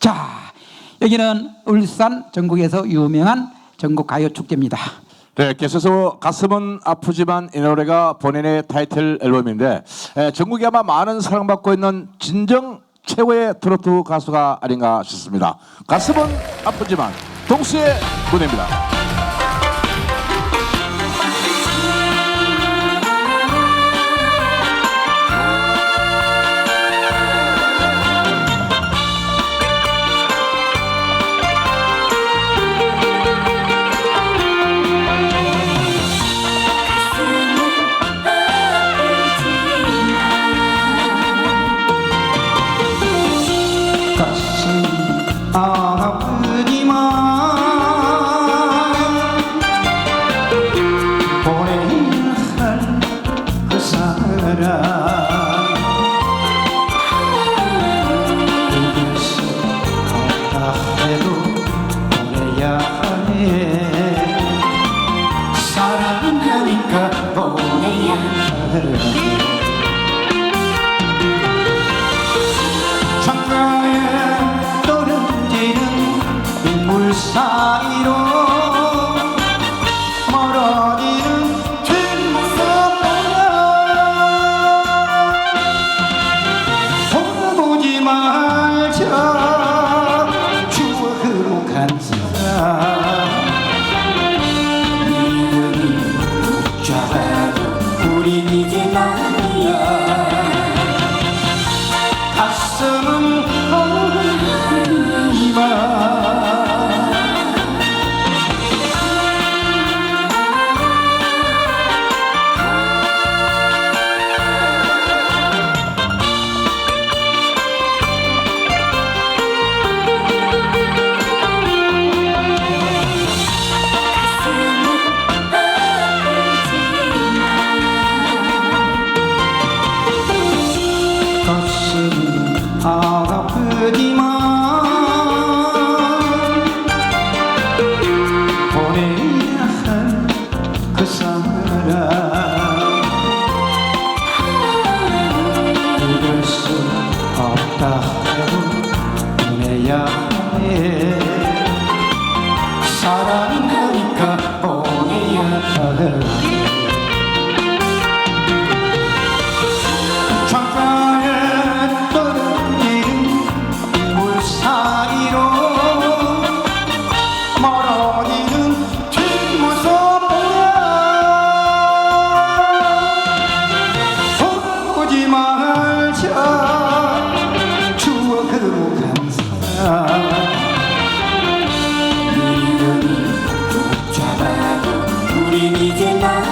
자, 여기는 울산 전국에서 유명한 전국 가요 축제입니다. 네, 계속해서 가슴은 아프지만 이 노래가 본인의 타이틀 앨범인데 에, 전국에 아마 많은 사랑받고 있는 진정 최고의 트로트 가수가 아닌가 싶습니다. 가슴은 아프지만 동수의 무대입니다. 사람 이것은 없다 해도 보내야 하네 사랑하니까 보내야 하네 우린 이제 나 없 比你简单